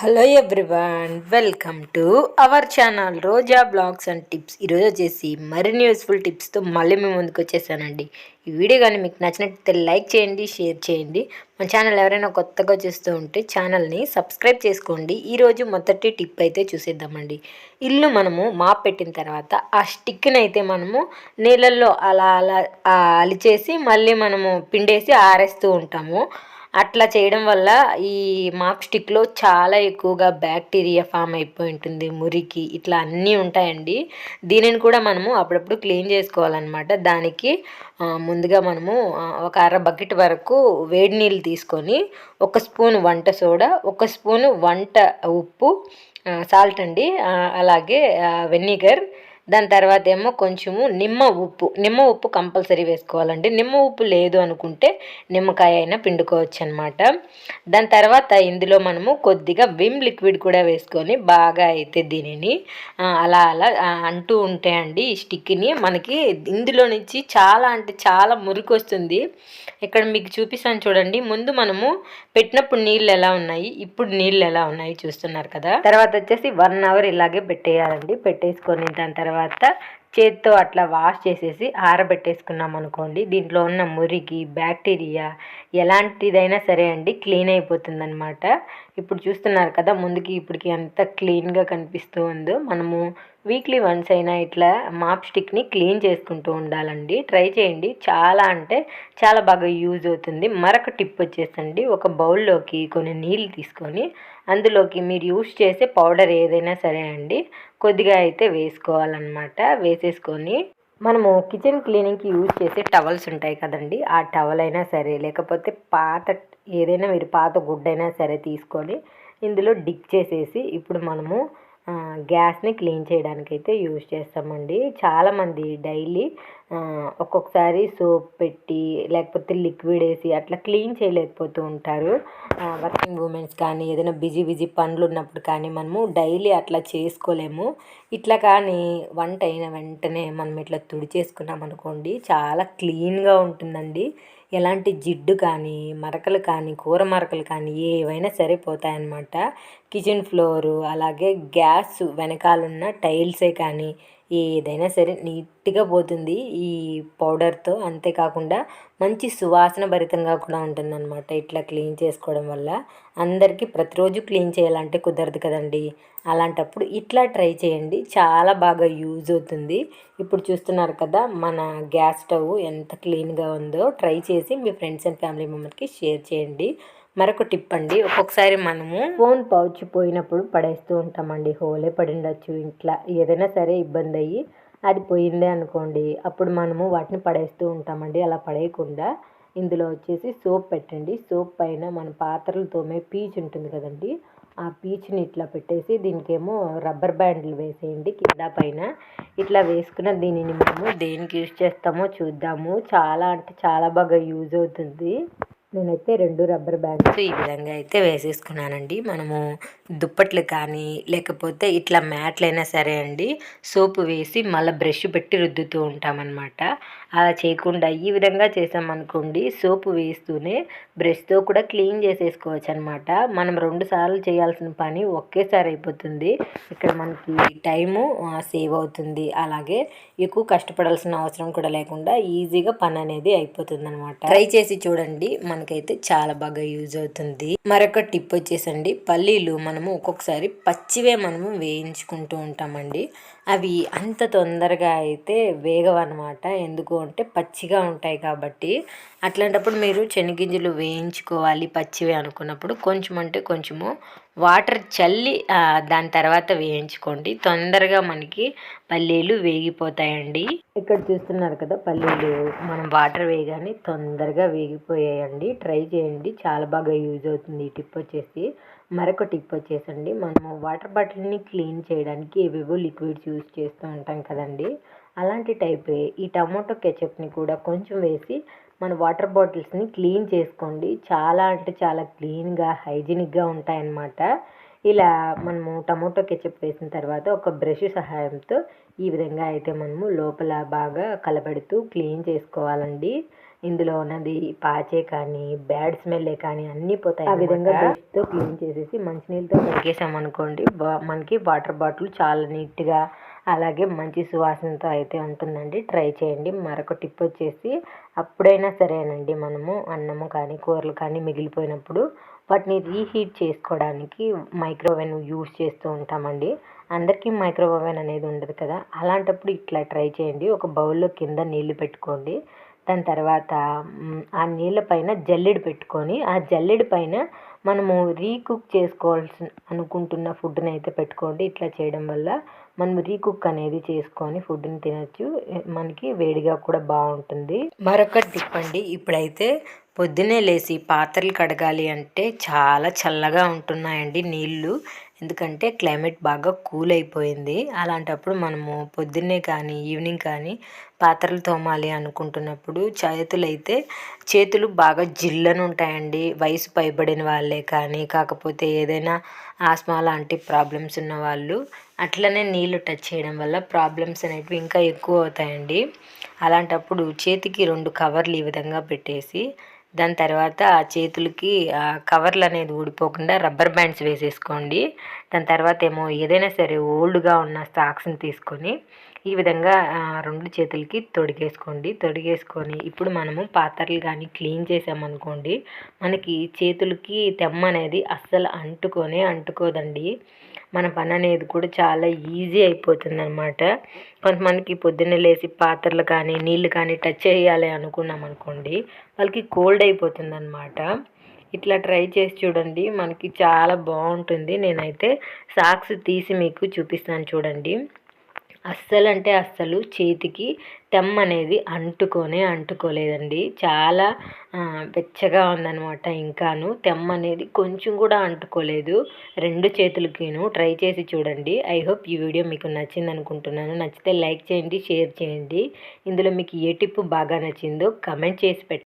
Hello everyone welcome to our channel Roja blogs and tips. ఈరోజు వచ్చేసి మరిన్ని useful టిప్స్తో మళ్ళీ మేము ముందుకు వచ్చేసానండి. ఈ వీడియో కానీ మీకు నచ్చినట్లయితే లైక్ చేయండి షేర్ చేయండి. మన ఛానల్ ఎవరైనా కొత్తగా చూస్తూ ఉంటే ఛానల్ని సబ్స్క్రైబ్ చేసుకోండి. ఈరోజు మొదటి టిప్ అయితే చూసేద్దామండి. ఇల్లు మనము మాప్ పెట్టిన తర్వాత ఆ స్టిక్ని అయితే మనము నీళ్ళల్లో అలా అలా అలిచేసి మళ్ళీ మనము పిండేసి ఆరేస్తూ ఉంటాము. అట్లా చేయడం వల్ల ఈ మాప్ స్టిక్లో చాలా ఎక్కువగా బ్యాక్టీరియా ఫామ్ అయిపోయి ఉంటుంది మురికి ఇట్లా అన్నీ ఉంటాయండి. దీనిని కూడా మనము అప్పుడప్పుడు క్లీన్ చేసుకోవాలన్నమాట. దానికి ముందుగా మనము ఒక అర బకెట్ వరకు వేడి నీళ్ళు తీసుకొని ఒక స్పూన్ వంట సోడా ఒక స్పూన్ వంట ఉప్పు సాల్ట్ అండి అలాగే వెనిగర్ దాని తర్వాత ఏమో కొంచెము నిమ్మ ఉప్పు. నిమ్మ ఉప్పు కంపల్సరీ వేసుకోవాలండి. నిమ్మ ఉప్పు లేదు అనుకుంటే నిమ్మకాయ అయినా పిండుకోవచ్చు అనమాట దాని తర్వాత ఇందులో మనము కొద్దిగా విమ్ లిక్విడ్ కూడా వేసుకొని బాగా అయితే దీనిని అలా అలా అంటూ ఉంటే అండి ఈ స్టిక్ని మనకి ఇందులో నుంచి చాలా అంటే చాలా మురికి వస్తుంది. ఇక్కడ మీకు చూపిస్తాను చూడండి. ముందు మనము పెట్టినప్పుడు నీళ్ళు ఎలా ఉన్నాయి? ఇప్పుడు నీళ్ళు ఎలా ఉన్నాయి చూస్తున్నారు కదా? తర్వాత వచ్చేసి వన్ అవర్ ఇలాగే పెట్టేయాలండి. పెట్టేసుకొని దాని తర్వాత తర్వాత చేత్తో అట్లా వాష్ చేసేసి ఆరబెట్టేసుకున్నాం అనుకోండి. దీంట్లో ఉన్న మురికి బ్యాక్టీరియా ఎలాంటిదైనా సరే అండి క్లీన్ అయిపోతుందన్నమాట. ఇప్పుడు చూస్తున్నారు కదా ముందుకి ఇప్పటికి ఎంత క్లీన్గా కనిపిస్తూ ఉందో మనము వీక్లీ వన్స్ అయినా ఇట్లా మాప్ స్టిక్ని క్లీన్ చేసుకుంటూ ఉండాలండి. ట్రై చేయండి. చాలా అంటే చాలా బాగా యూజ్ అవుతుంది. మరొక టిప్ వచ్చేసండి. ఒక బౌల్లోకి కొన్ని నీళ్ళు తీసుకొని అందులోకి మీరు యూస్ చేసే పౌడర్ ఏదైనా సరే అండి కొద్దిగా అయితే వేసుకోవాలన్నమాట. వేసేసుకొని మనము కిచెన్ క్లీనింగ్కి యూజ్ చేసే టవల్స్ ఉంటాయి కదండి ఆ టవల్ అయినా సరే లేకపోతే పాత ఏదైనా మీరు పాత గుడ్డైనా సరే తీసుకొని ఇందులో డిక్ చేసేసి ఇప్పుడు మనము గ్యాస్ని క్లీన్ చేయడానికి అయితే యూజ్ చేస్తామండి. చాలామంది డైలీ ఒక్కొక్కసారి సోప్ పెట్టి లేకపోతే లిక్విడ్ వేసి అట్లా క్లీన్ చేయలేకపోతూ ఉంటారు. వర్కింగ్ ఉమెన్స్ కానీ ఏదైనా బిజీ బిజీ పనులు ఉన్నప్పుడు కానీ మనము డైలీ అట్లా చేసుకోలేము. ఇట్లా కానీ వంట అయిన వెంటనే మనం ఇట్లా తుడిచేసుకున్నాం అనుకోండి చాలా క్లీన్గా ఉంటుందండి. ఎలాంటి జిడ్డు కానీ మరకలు కానీ కూర మరకలు కానీ ఏవైనా సరిపోతాయన్నమాట కిచెన్ ఫ్లోరు అలాగే గ్యాస్ వెనకాలన్న టైల్సే కానీ ఏదైనా సరే నీట్గా పోతుంది ఈ పౌడర్తో. అంతేకాకుండా మంచి సువాసన భరితంగా కూడా ఉంటుందన్నమాట ఇట్లా క్లీన్ చేసుకోవడం వల్ల. అందరికీ ప్రతిరోజు క్లీన్ చేయాలంటే కుదరదు కదండి. అలాంటప్పుడు ఇట్లా ట్రై చేయండి. చాలా బాగా యూజ్ అవుతుంది. ఇప్పుడు చూస్తున్నారు కదా మన గ్యాస్ స్టవ్ ఎంత క్లీన్గా ఉందో ట్రై చేసి మీ ఫ్రెండ్స్ అండ్ ఫ్యామిలీ మెంబర్కి షేర్ చేయండి. మరొక టిప్ అండి. ఒక్కొక్కసారి మనము ఫోన్ పౌచ్ పోయినప్పుడు పడేస్తూ ఉంటామండి. హోలే పడిండొచ్చు. ఇంట్లో ఏదైనా సరే ఇబ్బంది అయ్యి అది పోయిందే అనుకోండి. అప్పుడు మనము వాటిని పడేస్తూ ఉంటామండి. అలా పడేయకుండా ఇందులో వచ్చేసి సోప్ పెట్టండి. సోప్ పైన మన పాత్రలు తోమే పీచ్ ఉంటుంది కదండి. ఆ పీచ్ని ఇట్లా పెట్టేసి దీనికేమో రబ్బర్ బ్యాండ్లు వేసేయండి. కింద పైన ఇట్లా వేసుకున్న దీనిని మనము దేనికి యూజ్ చేస్తామో చూద్దాము. చాలా అంటే చాలా బాగా యూజ్ అవుతుంది. నేనైతే రెండు రబ్బర్ బ్యాండ్స్ ఈ విధంగా అయితే వేసేసుకున్నానండి. మనము దుప్పట్లు కానీ లేకపోతే ఇట్లా మ్యాట్లైనా సరే అండి సోపు వేసి మళ్ళీ బ్రష్ పెట్టి రుద్దుతూ ఉంటామన్నమాట. అలా చేయకుండా ఈ విధంగా చేసామనుకోండి సోపు వేస్తూనే బ్రష్తో కూడా క్లీన్ చేసేసుకోవచ్చు అనమాట మనం రెండు సార్లు చేయాల్సిన పని ఒకేసారి అయిపోతుంది. ఇక్కడ మనకి టైము సేవ్ అవుతుంది. అలాగే ఎక్కువ కష్టపడాల్సిన అవసరం కూడా లేకుండా ఈజీగా పని అనేది అయిపోతుంది అనమాట ట్రై చేసి చూడండి. మనకైతే చాలా బాగా యూజ్ అవుతుంది. మరొక టిప్ వచ్చేసండి. పల్లీలు మనము ఒక్కొక్కసారి పచ్చివే మనము వేయించుకుంటూ ఉంటామండి. అవి అంత తొందరగా అయితే వేగవన్నమాట. ఎందుకు అంటే పచ్చిగా ఉంటాయి కాబట్టి. అట్లాంటప్పుడు మీరు చెనిగింజలు వేయించుకోవాలి పచ్చివే అనుకున్నప్పుడు కొంచెం అంటే కొంచెము వాటర్ చల్లి దాని తర్వాత వేయించుకోండి. తొందరగా మనకి పల్లీలు వేగిపోతాయండి. ఇక్కడ చూస్తున్నారు కదా పల్లీలు. మనం వాటర్ వేయగానే తొందరగా వేగిపోయాయండి. ట్రై చేయండి. చాలా బాగా యూజ్ అవుతుంది ఈ టిప్ వచ్చేసి. మరొక టిప్ వచ్చేసండి. మనము వాటర్ బాటిల్ని క్లీన్ చేయడానికి ఏవేవో లిక్విడ్స్ యూజ్ చేస్తూ ఉంటాం కదండి. అలాంటి టైపే ఈ టమాటో కెచప్ని కూడా కొంచెం వేసి మన వాటర్ బాటిల్స్ని క్లీన్ చేసుకోండి. చాలా అంటే చాలా క్లీన్గా హైజీనిక్గా ఉంటాయన్నమాట. ఇలా మనము టమాటో కెచప్ వేసిన తర్వాత ఒక బ్రష్ సహాయంతో ఈ విధంగా అయితే మనము లోపల బాగా కలబెడుతూ క్లీన్ చేసుకోవాలండి. ఇందులో ఉన్నది పాచే కానీ బ్యాడ్ స్మెల్ కానీ అన్నీ పోతాయి ఆ విధంగా బ్రష్తో క్లీన్ చేసేసి మంచినీళ్ళతో కడిగేసాం అనుకోండి బా- మనకి వాటర్ బాటిల్ చాలా నీట్గా అలాగే మంచి సువాసనతో అయితే ఉంటుందండి. ట్రై చేయండి. మరొక టిప్ వచ్చేసి అప్పుడైనా సరేనండి మనము అన్నము కానీ కూరలు కానీ మిగిలిపోయినప్పుడు వాటిని రీహీట్ చేసుకోవడానికి మైక్రోవేవ్ యూస్ చేస్తూ ఉంటామండి. అందరికీ మైక్రోవేవ్ అనేది ఉండదు కదా. అలాంటప్పుడు ఇట్లా ట్రై చేయండి. ఒక బౌల్లో కింద నీళ్ళు పెట్టుకోండి. దాని తర్వాత ఆ నీళ్ళ పైన జల్లెడ పెట్టుకొని ఆ జల్లెడ పైన మనము రీకుక్ చేసుకోవాల్సి అనుకుంటున్న ఫుడ్ని అయితే పెట్టుకోండి. ఇట్లా చేయడం వల్ల మనం రీకుక్ అనేది చేసుకొని ఫుడ్ని తినచ్చు. మనకి వేడిగా కూడా బాగుంటుంది. మరొక టిప్ అండి ఇప్పుడైతే పొద్దున్నే లేచి పాత్రలు కడగాలి అంటే చాలా చల్లగా ఉంటున్నాయండి నీళ్ళు. ఎందుకంటే క్లైమేట్ బాగా కూల్ అయిపోయింది. అలాంటప్పుడు మనము పొద్దున్నే కానీ ఈవినింగ్ కానీ పాత్రలు తోమాలి అనుకుంటున్నప్పుడు చేతులైతే చేతులు బాగా జిల్లను ఉంటాయండి. వయసు పైబడిన వాళ్ళే కానీ కాకపోతే ఏదైనా ఆస్మా లాంటి ప్రాబ్లమ్స్ ఉన్న వాళ్ళు అట్లనే నీళ్ళు టచ్ చేయడం వల్ల ప్రాబ్లమ్స్ అనేటివి ఇంకా ఎక్కువ అవుతాయండి. అలాంటప్పుడు చేతికి రెండు కవర్లు ఈ విధంగా పెట్టేసి దాని తర్వాత ఆ చేతులకి ఆ కవర్లు అనేది ఊడిపోకుండా రబ్బర్ బ్యాండ్స్ వేసేసుకోండి. దాని తర్వాత ఏమో ఏదైనా సరే ఓల్డ్గా ఉన్న స్టాక్స్ని తీసుకొని ఈ విధంగా రెండు చేతులకి తొడిగేసుకోండి. తొడిగేసుకొని ఇప్పుడు మనము పాత్రలు కానీ క్లీన్ చేసామనుకోండి మనకి చేతులకి తెమ్మ అనేది అస్సలు అంటుకొనే అంటుకోదండి. మన పని అనేది కూడా చాలా ఈజీ అయిపోతుంది అనమాట కొంతమందికి పొద్దున్నే లేచి పాత్రలు కానీ నీళ్ళు కానీ టచ్ చేయాలి అనుకున్నాం అనుకోండి వాళ్ళకి కోల్డ్ అయిపోతుంది అనమాట ఇట్లా ట్రై చేసి చూడండి. మనకి చాలా బాగుంటుంది. నేనైతే సాక్స్ తీసి మీకు చూపిస్తాను చూడండి. అస్సలు అంటే అస్సలు చేతికి తెమ్మ అనేది అంటుకొనే అంటుకోలేదండి. చాలా వెచ్చగా ఉందనమాట ఇంకాను. తెమ్మ అనేది కొంచెం కూడా అంటుకోలేదు. రెండు చేతులకిను ట్రై చేసి చూడండి. ఐ హోప్ ఈ వీడియో మీకు నచ్చింది అనుకుంటున్నాను. నచ్చితే లైక్ చేయండి షేర్ చేయండి. ఇందులో మీకు ఏ టిప్ బాగా నచ్చిందో కమెంట్ చేసి పెట్టండి.